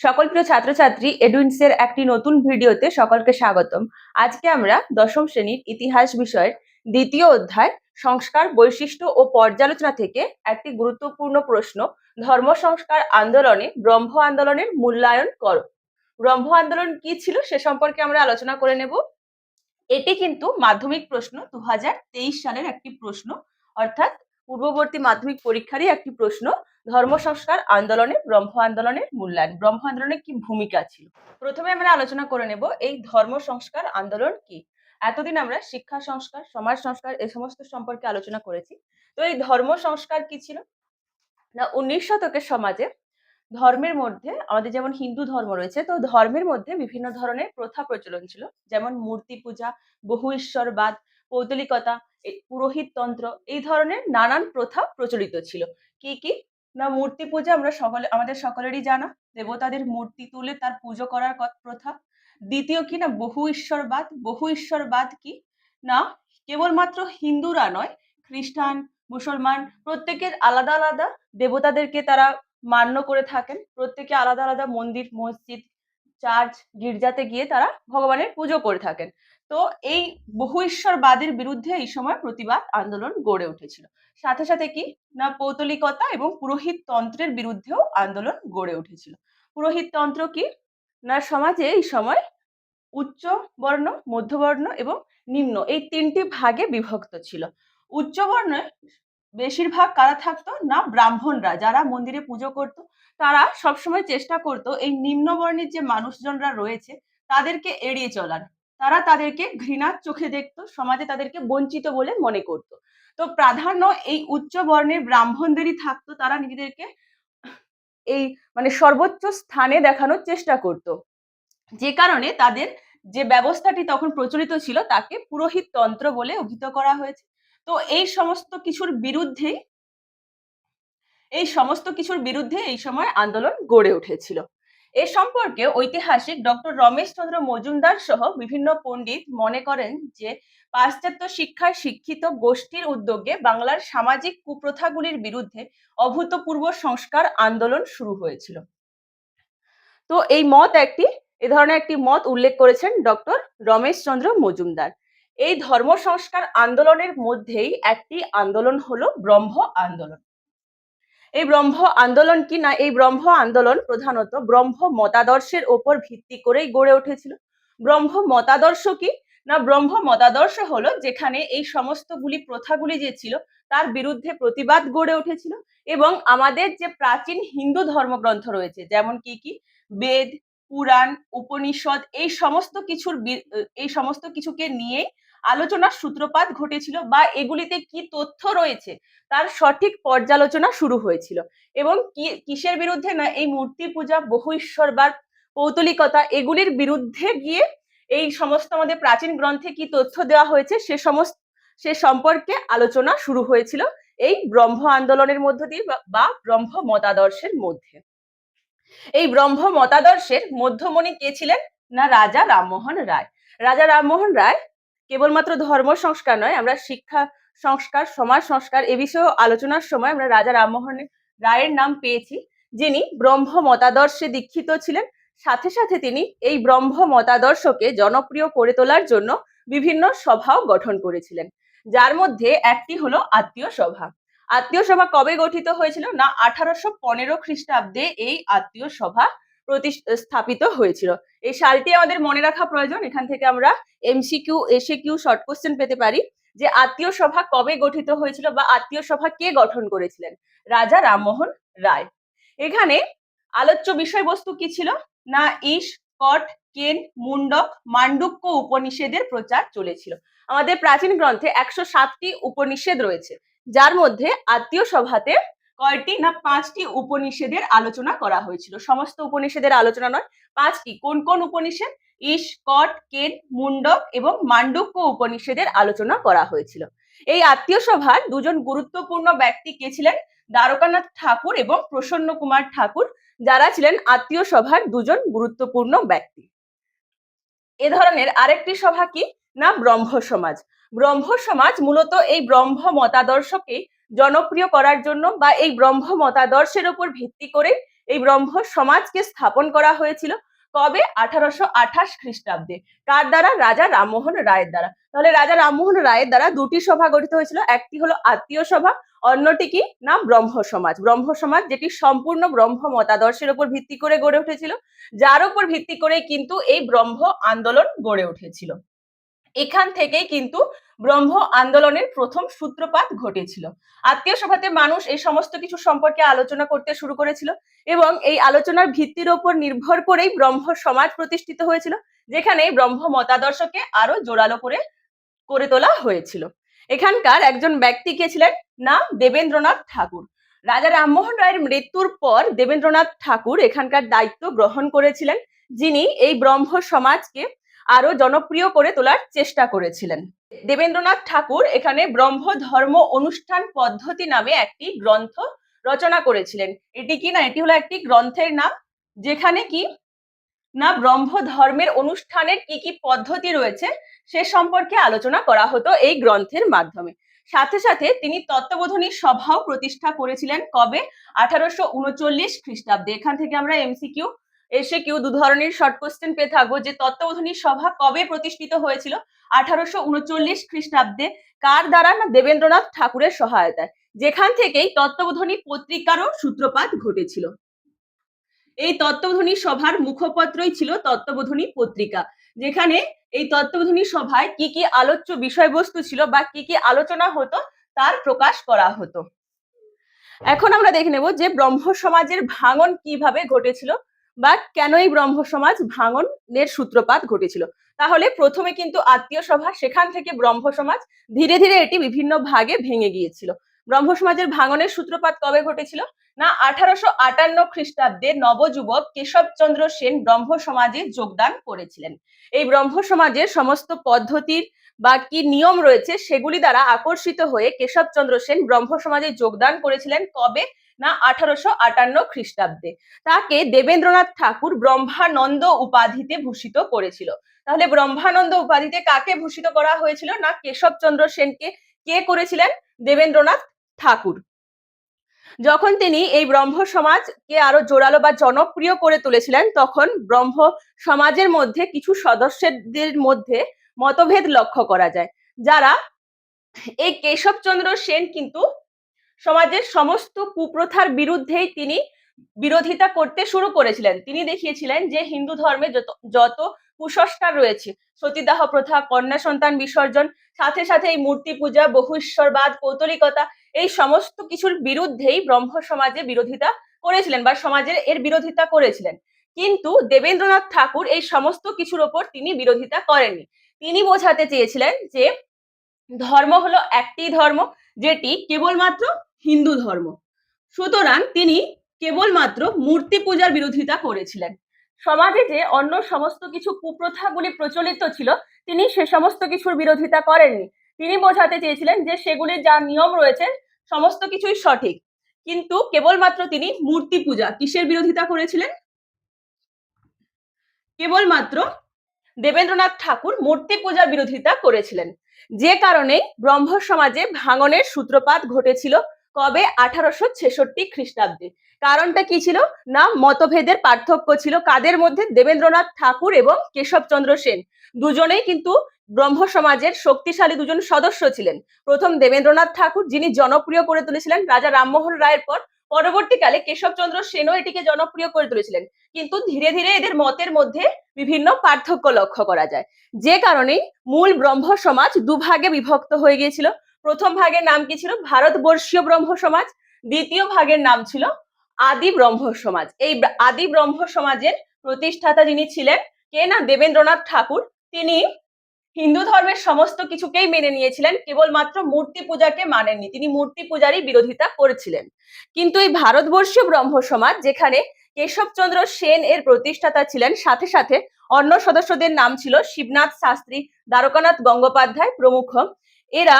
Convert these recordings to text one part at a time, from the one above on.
সকল প্রিয় ছাত্রছাত্রী এডুইন্সের একটি নতুন ভিডিওতে সকলকে স্বাগতম। আজকে আমরা দশম শ্রেণির ইতিহাস বিষয়ের দ্বিতীয় অধ্যায় সংস্কার বৈশিষ্ট্য ও পর্যালোচনা থেকে একটি গুরুত্বপূর্ণ প্রশ্ন, ধর্ম সংস্কার আন্দোলনে ব্রহ্ম আন্দোলনের মূল্যায়ন করো। ব্রহ্ম আন্দোলন কি ছিল সে সম্পর্কে আমরা আলোচনা করে নেব। এটি কিন্তু মাধ্যমিক প্রশ্ন দু হাজার তেইশ সালের একটি প্রশ্ন, অর্থাৎ পূর্ববর্তী মাধ্যমিক পরীক্ষারই একটি প্রশ্ন, ধর্ম সংস্কার আন্দোলনে, ব্রহ্ম আন্দোলনের মূল্যায়ন। ব্রহ্ম আন্দোলনের কি ভূমিকা ছিল? প্রথমে আমরা আলোচনা করে নেব, এই ধর্ম সংস্কার আন্দোলন কি? এতদিন আমরা শিক্ষা সংস্কার, সমাজ সংস্কার এ সমস্ত সম্পর্কে আলোচনা করেছি। তো এই ধর্ম সংস্কার কি ছিল? না, উনিশ শতকের সমাজে ধর্মের মধ্যে, আমাদের যেমন হিন্দু ধর্ম রয়েছে, তো ধর্মের মধ্যে বিভিন্ন ধরনের প্রথা প্রচলন ছিল। যেমন মূর্তি পূজা, বহু ঈশ্বরবাদ, পৌতলিকতা পুরোহিত তন্ত্র, এই ধরনের নানান প্রথা প্রচলিত ছিল। কি কি? না, মূর্তি পূজা আমরা সকলে, আমাদের সকলেরই জানা। দেবতাদের মূর্তি তুলে তার পুজো করার প্রথা। দ্বিতীয় কি না, বহু ঈশ্বরবাদ বহু ঈশ্বরবাদ কি? না, কেবলমাত্র হিন্দুরা নয়, খ্রিস্টান, মুসলমান, প্রত্যেকের আলাদা আলাদা দেবতাদেরকে তারা মান্য করে থাকেন। প্রত্যেকে আলাদা আলাদা মন্দির, মসজিদ, চার্চ, গির্জাতে গিয়ে তারা ভগবানের পুজো করে থাকেন। তো এই বহু ঈশ্বরবাদের বিরুদ্ধে এই সময় প্রতিবাদ আন্দোলন গড়ে উঠেছিল। সাথে সাথে কি? না পৌতলিকতা এবং পুরোহিত তন্ত্রের বিরুদ্ধেও আন্দোলন গড়ে উঠেছিল। পুরোহিত তন্ত্র কি? না সমাজে এই সময় উচ্চ বর্ণ, মধ্যবর্ণ এবং নিম্ন এই তিনটি ভাগে বিভক্ত ছিল। উচ্চ বর্ণে বেশিরভাগ কারা থাকতো? না ব্রাহ্মণরা। যারা মন্দিরে পুজো করত, তারা সবসময় চেষ্টা করত এই নিম্ন বর্ণের যে মানুষজনরা রয়েছে, তাদেরকে এড়িয়ে চলার। তারা তাদেরকে ঘৃণার চোখে দেখতো, সমাজে তাদেরকে বঞ্চিত বলে মনে করত। তো প্রাধান্য এই উচ্চ বর্ণের ব্রাহ্মণদেরই থাকতো, তারা নিজেদেরকে এই মানে সর্বোচ্চ স্থানে দেখানোর চেষ্টা করত। যে কারণে তাদের যে ব্যবস্থাটি তখন প্রচলিত ছিল, তাকে পুরোহিত তন্ত্র বলে অভিহিত করা হয়েছে। তো এই সমস্ত কিছুর বিরুদ্ধেই, এই সমস্ত কিছুর বিরুদ্ধে এই সময় আন্দোলন গড়ে উঠেছিল। এ সম্পর্কে ঐতিহাসিক ডক্টর রমেশ চন্দ্র মজুমদার সহ বিভিন্ন পণ্ডিত মনে করেন যে পাশ্চাত্য শিক্ষায় শিক্ষিত গোষ্ঠীর উদ্যোগে বাংলার সামাজিক কুপ্রথাগুলির বিরুদ্ধে অভূতপূর্ব সংস্কার আন্দোলন শুরু হয়েছিল। তো এই মত একটি, এ ধরনের একটি মত উল্লেখ করেছেন ডক্টর রমেশ চন্দ্র মজুমদার। এই ধর্ম সংস্কার আন্দোলনের মধ্যেই একটি আন্দোলন হলো ব্রহ্ম আন্দোলন। এই ব্রহ্ম আন্দোলন কি না? এই ব্রহ্ম আন্দোলন প্রধানত ব্রহ্ম মতাদর্শের ওপর ভিত্তি করেই গড়ে উঠেছিল। ব্রহ্ম মতাদর্শ কি? না, ব্রহ্ম মতাদর্শ হলো যেখানে এই সমস্তগুলি প্রথাগুলি যে ছিল, তার বিরুদ্ধে প্রতিবাদ গড়ে উঠেছিল এবং আমাদের যে প্রাচীন হিন্দু ধর্মগ্রন্থ রয়েছে, যেমন কি কি? বেদ, পুরাণ, উপনিষদ, এই সমস্ত কিছুর এই সমস্ত কিছুকে নিয়ে আলোচনার সূত্রপাত ঘটেছিল বা এগুলিতে কি তথ্য রয়েছে তার সঠিক পর্যালোচনা শুরু হয়েছিল। এবং কিসের বিরুদ্ধে না এই মূর্তি পূজা, বহু ঈশ্বরবাদ পৌতলিকতা এগুলির বিরুদ্ধে গিয়ে এই সমস্ত আমাদের প্রাচীন গ্রন্থে কি তথ্য দেওয়া হয়েছে সে সমস্ত, সে সম্পর্কে আলোচনা শুরু হয়েছিল এই ব্রহ্ম আন্দোলনের মধ্য দিয়ে বা ব্রহ্ম মতাদর্শের মধ্যে। এই ব্রহ্ম মতাদর্শের মধ্যমণি কে ছিলেন? না, রাজা রামমোহন রায়। রাজা রামমোহন রায় কেবলমাত্র ধর্ম সংস্কার নয়, আমরা শিক্ষা সংস্কার, সমাজ সংস্কার এ বিষয়েও আলোচনার সময় আমরা রাজা রামমোহন রায়ের নাম পেয়েছি, যিনি ব্রহ্ম মতাদর্শে দীক্ষিত ছিলেন। সাথে সাথে তিনি এই ব্রহ্ম মতাদর্শকে জনপ্রিয় করে তোলার জন্য বিভিন্ন সভাও গঠন করেছিলেন, যার মধ্যে একটি হলো আত্মীয় সভা। আত্মীয় সভা কবে গঠিত হয়েছিল? না, আঠারোশো পনেরো খ্রিস্টাব্দে এই আত্মীয় সভা প্রতিস্থাপিত হয়েছিল। এই সালটি আমাদের মনে রাখা প্রয়োজন। এখান থেকে আমরা এমসিকিউ এসে কিউ শর্ট কোশ্চেন পেতে পারি যে আত্মীয় সভা কবে গঠিত হয়েছিল বা আত্মীয় সভা কে গঠন করেছিলেন? রাজা রামমোহন রায়। এখানে আলোচ্য বিষয়বস্তু কি ছিল? না ইস কট, কেন, মুন্ডক, মান্ডুক্য উপনিষেদের প্রচার চলেছিল। আমাদের প্রাচীন গ্রন্থে একশো সাতটি উপনিষেদ রয়েছে। যার মধ্যে আত্মীয় সভাতে কয়টি না পাঁচটি উপনিষেদের আলোচনা করা হয়েছিল? সমস্ত উপনিষেদের আলোচনা নয়, পাঁচটি। কোন কোন উপনিষেদ? ইস, কট কেন মুন্ডক এবং মান্ডুক্য উপনিষেদের আলোচনা করা হয়েছিল। এই আত্মীয় সভার দুজন গুরুত্বপূর্ণ ব্যক্তি কে ছিলেন? দ্বারকানাথ ঠাকুর এবং প্রসন্ন কুমার ঠাকুর, যারা ছিলেন আত্মীয় সভার দুজন গুরুত্বপূর্ণ ব্যক্তি। এ ধরনের আরেকটি সভা কি? না ব্রহ্ম সমাজ ব্রহ্ম সমাজ মূলত এই ব্রহ্ম মতাদর্শকে জনপ্রিয় করার জন্য বা এই ব্রহ্ম মতাদর্শের উপর ভিত্তি করে এই ব্রহ্ম সমাজকে স্থাপন করা হয়েছিল কবে? আঠারোশো আঠাশ খ্রিস্টাব্দে। কার দ্বারা? রাজা রামমোহন রায়ের দ্বারা। তাহলে রাজা রামমোহন রায়ের দ্বারা দুটি সভা গঠিত হয়েছিল। একটি হলো আত্মীয় সভা, অন্যটি কি? না ব্রহ্ম সমাজ। ব্রহ্ম সমাজ যেটি সম্পূর্ণ ব্রহ্ম মতাদর্শের উপর ভিত্তি করে গড়ে উঠেছিল। যার উপর ভিত্তি করে কিন্তু এই ব্রহ্ম আন্দোলন গড়ে উঠেছিল। এখান থেকেই কিন্তু ব্রহ্ম আন্দোলনের প্রথম সূত্রপাত ঘটেছিল। আত্মীয় সভাতে মানুষ এই সমস্ত কিছু সম্পর্কে আলোচনা করতে শুরু করেছিল এবং এই আলোচনার ভিত্তির ওপর নির্ভর করেই ব্রহ্ম সমাজ প্রতিষ্ঠিত হয়েছিল, যেখানে ব্রহ্ম মতাদর্শকে আরও জোরালো করে করে তোলা হয়েছিল। এখানকার একজন ব্যক্তি কে ছিলেন? নাম দেবেন্দ্রনাথ ঠাকুর। রাজা রামমোহন রায়ের মৃত্যুর পর দেবেন্দ্রনাথ ঠাকুর এখানকার দায়িত্ব গ্রহণ করেছিলেন, যিনি এই ব্রহ্ম সমাজকে আরও জনপ্রিয় করে তোলার চেষ্টা করেছিলেন। দেবেন্দ্রনাথ ঠাকুর এখানে ব্রহ্ম ধর্ম অনুষ্ঠান পদ্ধতি নামে একটি গ্রন্থ রচনা করেছিলেন। এটি কি না? এটি হলো একটি গ্রন্থের নাম। যেখানে কি? না, ব্রহ্ম ধর্মের অনুষ্ঠানের কি কি পদ্ধতি রয়েছে সে সম্পর্কে আলোচনা করা হতো এই গ্রন্থের মাধ্যমে। সাথে সাথে তিনি তত্ত্ববোধনী সভাও প্রতিষ্ঠা করেছিলেন কবে? আঠারোশো উনচল্লিশ খ্রিস্টাব্দে। এখান থেকে আমরা এমসিকিউ এসে কিউ দু ধরনের শর্ট কোশ্চেন পেয়ে থাকব যে তত্ত্ববোধনী সভা কবে প্রতিষ্ঠিত হয়েছিল? আঠারোশো উনচল্লিশ খ্রিস্টাব্দে কার দ্বারা না দেবেন্দ্রনাথ ঠাকুরের সহায়তায়? যেখান থেকেই তত্ত্ববোধনী পত্রিকারও সূত্রপাত ঘটেছিল। এই তত্ত্ববোধনী সভার মুখপত্রই ছিল তত্ত্ববোধনী পত্রিকা, যেখানে এই তত্ত্ববোধনী সভায় কি কি আলোচ্য বিষয়বস্তু ছিল বা কি কি আলোচনা হতো তার প্রকাশ করা হতো। এখন আমরা দেখে নেব যে ব্রহ্ম সমাজের ভাঙন কীভাবে ঘটেছিল বা কেন এই ব্রহ্ম সমাজ ভাঙনের সূত্রপাত ঘটেছিল? তাহলে প্রথমে কিন্তু আত্মীয় সভা, সেখান থেকে ব্রহ্ম সমাজ ধীরে ধীরে এটি বিভিন্ন ভাগে ভেঙে গিয়েছিল। ব্রহ্ম সমাজের ভাঙনের সূত্রপাত কবে ঘটেছিল? না, আঠারোশো আটান্ন খ্রিস্টাব্দে নবযুবক কেশবচন্দ্র সেন ব্রহ্ম সমাজে যোগদান করেছিলেন। এই ব্রহ্ম সমাজের সমস্ত পদ্ধতির বা কি নিয়ম রয়েছে, সেগুলি দ্বারা আকর্ষিত হয়ে কেশবচন্দ্র সেন ব্রহ্ম সমাজে যোগদান করেছিলেন কবে? না, আঠারোশো আটান্ন খ্রিস্টাব্দে। তাকে দেবেন্দ্রনাথ ঠাকুর ব্রহ্মানন্দ উপাধিতে ভূষিত করেছিল। তাহলে ব্রহ্মানন্দ উপাধিতে কাকে ভূষিত করা হয়েছিল? না, কেশবচন্দ্র সেনকে কে করেছিলেন? দেবেন্দ্রনাথ ঠাকুর। যখন তিনি এই ব্রহ্ম সমাজকে আরও জোরালো বা জনপ্রিয় করে তুলেছিলেন, তখন ব্রহ্ম সমাজের মধ্যে কিছু সদস্যদের মধ্যে মতভেদ লক্ষ্য করা যায়। যারা এই কেশবচন্দ্র সেন কিন্তু সমাজের সমস্ত কুপ্রথার বিরুদ্ধেই তিনি বিরোধিতা করতে শুরু করেছিলেন। তিনি দেখিয়েছিলেন যে হিন্দু ধর্মে যত যত কুসংস্কার রয়েছে, সতীদাহ প্রথা, কন্যা সন্তান বিসর্জন, সাথে সাথে এই মূর্তি পূজা, বহু ঈশ্বরবাদ, কৌতলিকতা, এই সমস্ত কিছুর বিরুদ্ধেই ব্রহ্ম সমাজে বিরোধিতা করেছিলেন বা সমাজের এর বিরোধিতা করেছিলেন। কিন্তু দেবেন্দ্রনাথ ঠাকুর এই সমস্ত কিছুর ওপর তিনি বিরোধিতা করেননি। তিনি বোঝাতে চেয়েছিলেন যে ধর্ম হলো একটি ধর্ম, যেটি কেবলমাত্র হিন্দু ধর্ম। সুতরাং তিনি কেবলমাত্র মূর্তি পূজার বিরোধিতা করেছিলেন। সমাজে যে অন্য সমস্ত কিছু কুপ্রথাগুলি প্রচলিত ছিল, তিনি সে সমস্ত কিছুর বিরোধিতা করেননি। তিনি বোঝাতে চেয়েছিলেন যে সেগুলির যা নিয়ম রয়েছে, সমস্ত কিছুই সঠিক। কিন্তু কেবলমাত্র তিনি মূর্তি পূজা কিসের বিরোধিতা করেছিলেন? কেবলমাত্র দেবেন্দ্রনাথ ঠাকুর মূর্তি পূজার বিরোধিতা করেছিলেন। যে কারণে ব্রহ্ম সমাজে ভাঙনের সূত্রপাত ঘটেছিল কবে? আঠারোশো ছেষট্টি খ্রিস্টাব্দে। কারণটা কি ছিল? না, মতভেদের পার্থক্য ছিল কাদের মধ্যে? দেবেন্দ্রনাথ ঠাকুর এবং কেশবচন্দ্র সেন। দুজনেই কিন্তু ব্রহ্ম সমাজের শক্তিশালী দুজন সদস্য ছিলেন। প্রথম দেবেন্দ্রনাথ ঠাকুর, যিনি জনপ্রিয় করে তুলেছিলেন রাজা রামমোহন রায়ের পর, পরবর্তীকালে কেশবচন্দ্র সেনও এটিকে জনপ্রিয় করে তুলেছিলেন। কিন্তু ধীরে ধীরে এদের মতের মধ্যে বিভিন্ন পার্থক্য লক্ষ্য করা যায়। যে কারণেই মূল ব্রহ্ম সমাজ দুভাগে বিভক্ত হয়ে গিয়েছিল। প্রথম ভাগের নাম কি ছিল? ভারতবর্ষীয় ব্রহ্ম সমাজ। দ্বিতীয় ভাগের নাম ছিল আদি ব্রহ্ম সমাজ। এই আদি ব্রহ্ম সমাজের প্রতিষ্ঠাতা যিনি ছিলেন, কে না? দেবেন্দ্রনাথ ঠাকুর। তিনি হিন্দু ধর্মের সমস্ত কিছুকেই মেনে নিয়েছিলেন, কেবলমাত্র মূর্তি পূজাকে মানেননি। তিনি মূর্তি পূজারই বিরোধিতা করেছিলেন। কিন্তু এই ভারতবর্ষীয় ব্রহ্ম সমাজ, যেখানে কেশবচন্দ্র সেন এর প্রতিষ্ঠাতা ছিলেন, সাথে সাথে অন্য সদস্যদের নাম ছিল শিবনাথ শাস্ত্রী, দ্বারকানাথ গঙ্গোপাধ্যায় প্রমুখ। এরা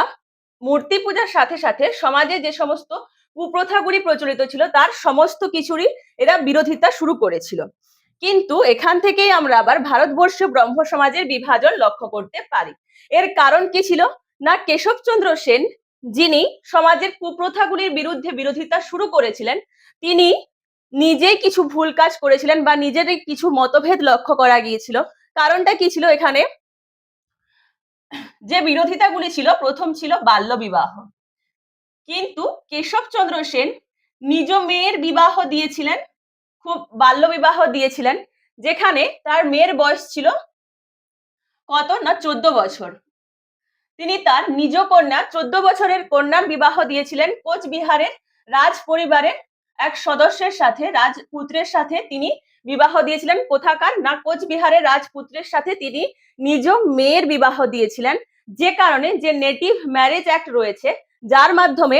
মূর্তি পূজার সাথে সাথে সমাজে যে সমস্ত কুপ্রথাগুলি প্রচলিত ছিল, তার সমস্ত কিছুরই এরা বিরোধিতা শুরু করেছিল। কিন্তু এখান থেকেই আমরা আবার ভারতবর্ষীয় ব্রহ্ম সমাজের বিভাজন লক্ষ্য করতে পারি। এর কারণ কি ছিল? না, কেশবচন্দ্র সেন যিনি সমাজের কুপ্রথাগুলির বিরুদ্ধে বিরোধিতা শুরু করেছিলেন, তিনি নিজেই কিছু ভুল কাজ করেছিলেন বা নিজেরই কিছু মতভেদ লক্ষ্য করা গিয়েছিল। কারণটা কি ছিল? এখানে যে বিরোধিতাগুলি ছিল, প্রথম ছিল বাল্য বিবাহ কিন্তু কেশবচন্দ্র সেন নিজ মেয়ের বিবাহ দিয়েছিলেন, খুব বাল্য বিবাহ দিয়েছিলেন, যেখানে তার মেয়ের বয়স ছিল কত না চোদ্দ বছর। তিনি তার নিজ কন্যা, চোদ্দ বছরের কন্যার বিবাহ দিয়েছিলেন কোচবিহারের রাজ পরিবারের এক সদস্যের সাথে রাজপুত্রের সাথে তিনি বিবাহ দিয়েছিলেন কোথাকার না কোচবিহারের রাজপুত্রের সাথে তিনি নিজ মেয়ের বিবাহ দিয়েছিলেন। যে কারণে যে নেটিভ ম্যারেজ অ্যাক্ট রয়েছে, যার মাধ্যমে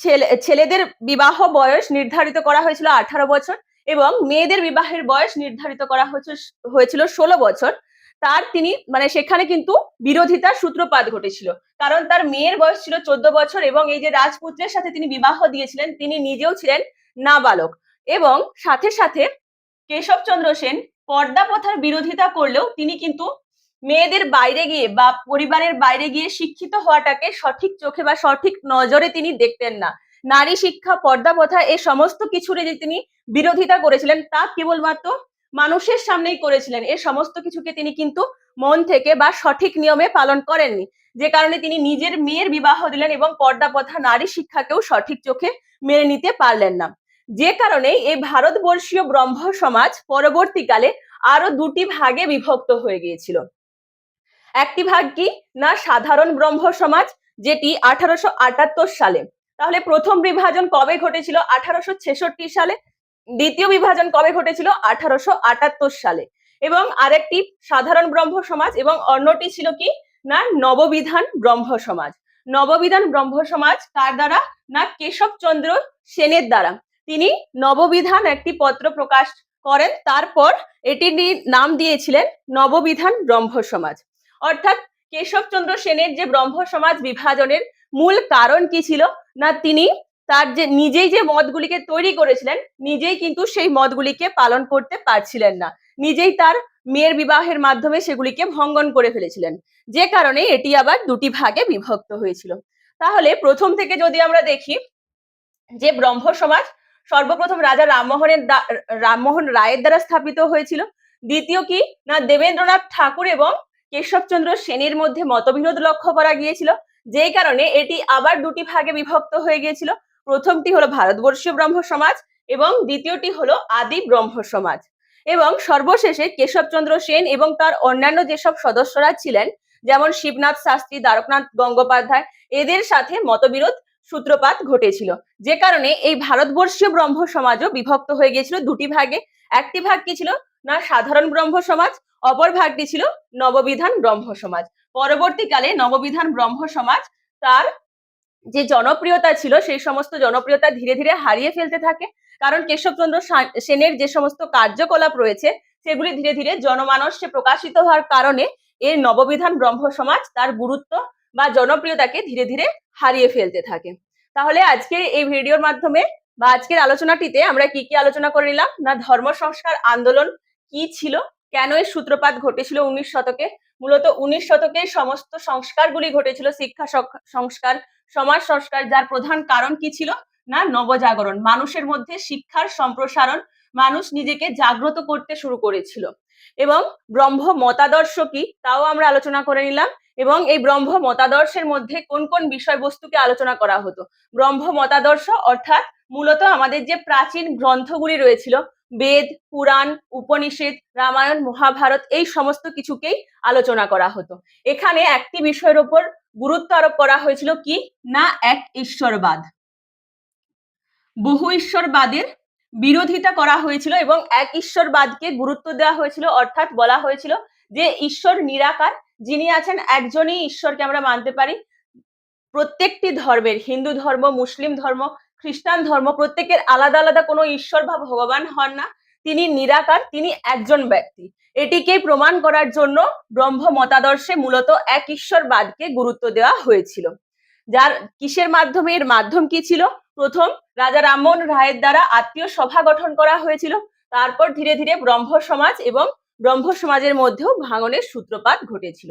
ছেলে, ছেলেদের বিবাহ বয়স নির্ধারিত করা হয়েছিল আঠারো বছর এবং মেয়েদের বিবাহের বয়স নির্ধারিত করা হয়েছে, হয়েছিল ষোলো বছর। তার তিনি মানে সেখানে কিন্তু বিরোধিতার সূত্রপাত ঘটেছিল। কারণ তার মেয়ের বয়স ছিল চোদ্দ বছর এবং এই যে রাজপুত্রের সাথে তিনি বিবাহ দিয়েছিলেন, তিনি নিজেও ছিলেন নাবালক। এবং সাথে সাথে কেশবচন্দ্র সেন পর্দা প্রথার বিরোধিতা করলেও তিনি কিন্তু মেয়েদের বাইরে গিয়ে বা পরিবারের বাইরে গিয়ে শিক্ষিত হওয়াটাকে সঠিক চোখে বা সঠিক নজরে তিনি দেখতেন না। নারী শিক্ষা, পর্দা প্রথা এই সমস্ত কিছুর যে তিনি বিরোধিতা করেছিলেন তা কেবলমাত্র মানুষের সামনেই করেছিলেন। এ সমস্ত কিছুকে তিনি কিন্তু মন থেকে বা সঠিক নিয়মে পালন করেননি। যে কারণে তিনি নিজের মেয়ের বিবাহ দিলেন এবং পর্দা প্রথা নারী শিক্ষাকেও সঠিক চোখে মেনে নিতে পারলেন না। যে কারণে এই ভারতবর্ষীয় ব্রহ্ম সমাজ পরবর্তীকালে আরও দুটি ভাগে বিভক্ত হয়ে গিয়েছিল। একটি ভাগ কি? না, সাধারণ ব্রহ্ম সমাজ যেটি আঠারোশো আটাত্তর সালে। তাহলে প্রথম বিভাজন কবে ঘটেছিল? আঠারোশো ছেষট্টি সালে। দ্বিতীয় বিভাজন কবে ঘটেছিল? আঠারোশো আটাত্তর সালে। এবং আরেকটি সাধারণ ব্রহ্ম সমাজ এবং অন্যটি ছিল কি? না, নববিধান ব্রহ্ম সমাজ নববিধান ব্রহ্ম সমাজ কার দ্বারা? না, কেশবচন্দ্র সেনের দ্বারা। তিনি নববিধান একটি পত্র প্রকাশ করেন। তারপর এটি নাম দিয়েছিলেন নববিধান ব্রহ্ম সমাজ। অর্থাৎ কেশবচন্দ্র সেনের যে ব্রহ্ম সমাজ বিভাজনের মূল কারণ কি ছিল? না, তিনি তার যে, নিজেই যে মতগুলিকে তৈরি করেছিলেন, নিজেই কিন্তু সেই মতগুলিকে পালন করতে পারছিলেন না। নিজেই তার মেয়ের বিবাহের মাধ্যমে সেগুলিকে ভঙ্গন করে ফেলেছিলেন। যে কারণে এটি আবার দুটি ভাগে বিভক্ত হয়েছিল। তাহলে প্রথম থেকে যদি আমরা দেখি যে ব্রহ্ম সমাজ সর্বপ্রথম রাজা রামমোহনের রামমোহন রায়ের দ্বারা স্থাপিত হয়েছিল। দ্বিতীয় কি? না, দেবেন্দ্রনাথ ঠাকুর এবং কেশবচন্দ্র সেনের মধ্যে মতবিরোধ লক্ষ্য করা গিয়েছিল যেই কারণে এটি আবার দুটি ভাগে বিভক্ত হয়ে গিয়েছিল। প্রথমটি হলো ভারতবর্ষীয় ব্রহ্ম সমাজ এবং দ্বিতীয়টি হলো আদি ব্রহ্ম সমাজ। এবং সর্বশেষে কেশবচন্দ্র সেন এবং তার অন্যান্য যেসব সদস্যরা ছিলেন, যেমন শিবনাথ শাস্ত্রী, দ্বারকনাথ গঙ্গোপাধ্যায়, এদের সাথে মতবিরোধ সূত্রপাত ঘটেছিল। যে কারণে এই ভারতবর্ষীয় ব্রহ্ম সমাজও বিভক্ত হয়ে গিয়েছিল। দুটি ভাগে, একটি ভাগ কি ছিল? না, সাধারণ ব্রহ্ম সমাজ, অপর ভাগটি ছিল নববিধান ব্রহ্ম সমাজ। পরবর্তীকালে নববিধান ব্রহ্ম সমাজ তার যে জনপ্রিয়তা ছিল, সেই সমস্ত জনপ্রিয়তা ধীরে ধীরে হারিয়ে ফেলতে থাকে। কারণ কেশবচন্দ্র সেনের যে সমস্ত কার্যকলাপ রয়েছে, সেগুলি ধীরে ধীরে জনমানসে প্রকাশিত হওয়ার কারণে এর নববিধান ব্রহ্ম সমাজ তার গুরুত্ব বা জনপ্রিয়তাকে ধীরে ধীরে হারিয়ে ফেলতে থাকে। তাহলে আজকে এই ভিডিওর মাধ্যমে বা আজকের আলোচনাটিতে আমরা কি কি আলোচনা করে নিলাম, না ধর্ম সংস্কার আন্দোলন কি ছিল, কেন এর সূত্রপাত ঘটেছিল উনিশ শতকে? মূলত উনিশ শতকে সমস্ত সংস্কারগুলি ঘটেছিল শিক্ষা সংস্কার, সমাজ সংস্কার, যার প্রধান কারণ কি ছিল? না নবজাগরণ, মানুষের মধ্যে শিক্ষার সম্প্রসারণ, মানুষ নিজেকে জাগ্রত করতে শুরু করেছিল। এবং ব্রহ্ম মতাদর্শ কি তাও আমরা আলোচনা করে নিলাম। এবং এই ব্রহ্ম মতাদর্শের মধ্যে কোন কোন বিষয়বস্তুকে আলোচনা করা হতো? ব্রহ্ম মতাদর্শ অর্থাৎ মূলত আমাদের যে প্রাচীন গ্রন্থগুলি রয়েছিল, বেদ, পুরাণ, উপনিষেদ, রামায়ণ, মহাভারত, এই সমস্ত কিছুকেই আলোচনা করা হতো। এখানে একটি বিষয়ের উপর গুরুত্ব আরোপ করা হয়েছিল কি? না এক ঈশ্বরবাদ। বহু ঈশ্বরবাদের বিরোধিতা করা হয়েছিল এবং এক ঈশ্বরবাদকে গুরুত্ব দেওয়া হয়েছিল, অর্থাৎ বলা হয়েছিল যে ঈশ্বর নিরাকার, যিনি আছেন একজনই ঈশ্বরকে আমরা মানতে পারি। প্রত্যেকটি ধর্মের, হিন্দু ধর্ম, মুসলিম ধর্ম, খ্রিস্টান ধর্ম, প্রত্যেকের আলাদা আলাদা কোনো ঈশ্বর বা ভগবান হন না। তিনি নিরাকার, তিনি একজন ব্যক্তি। এটিকে প্রমাণ করার জন্য ব্রহ্ম মতাদর্শে মূলত এক ঈশ্বরবাদকে গুরুত্ব দেওয়া হয়েছিল। যার কিসের মাধ্যমে, এর মাধ্যম কি ছিল? প্রথম রাজা রামমোহন রায়ের দ্বারা আত্মীয় সভা গঠন করা হয়েছিল। তারপর ধীরে ধীরে ব্রহ্ম সমাজ এবং ব্রহ্ম সমাজের মধ্যেও ভাঙনের সূত্রপাত ঘটেছিল।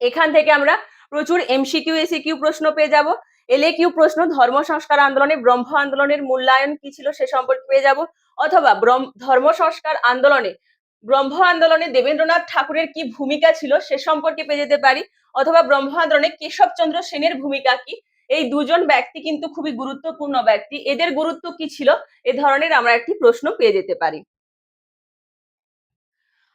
এখান থেকে আমরা প্রচুর এমসিকিউ এসিকিউ প্রশ্ন পেয়ে যাব। এলে কিউ প্রশ্ন, ধর্ম সংস্কার আন্দোলনে ব্রহ্ম আন্দোলনের মূল্যায়ন কি ছিল সে সম্পর্কে পেয়ে যাব। অথবা ধর্ম সংস্কার আন্দোলনে, ব্রহ্ম আন্দোলনে দেবেন্দ্রনাথ ঠাকুরের কি ভূমিকা ছিল সে সম্পর্কে পেয়ে যেতে পারি। অথবা ব্রহ্ম আন্দোলনে কেশবচন্দ্র সেনের ভূমিকা কি এই দুজন ব্যক্তি কিন্তু খুবই গুরুত্বপূর্ণ ব্যক্তি। এদের গুরুত্ব কি ছিল? এ ধরনের আমরা একটি প্রশ্ন পেয়ে যেতে পারি।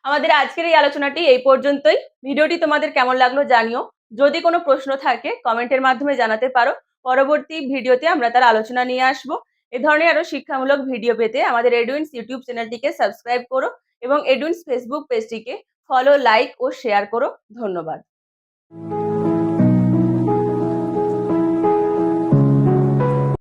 আমাদের আজকের এই আলোচনাটি এই পর্যন্তই। ভিডিওটি তোমাদের কেমন লাগল জানিও। যদি কোনো প্রশ্ন থাকে, কমেন্টের মাধ্যমে জানাতে পারো। পরবর্তী ভিডিওতে আমরা তার আলোচনা নিয়ে আসব। এ ধরনের আরও শিক্ষামূলক ভিডিও পেতে আমাদের এডুইন্স ইউটিউব চ্যানেলটিকে সাবস্ক্রাইব করো এবং এডুইন্স ফেসবুক পেজটিকে ফলো, লাইক ও শেয়ার করো। ধন্যবাদ।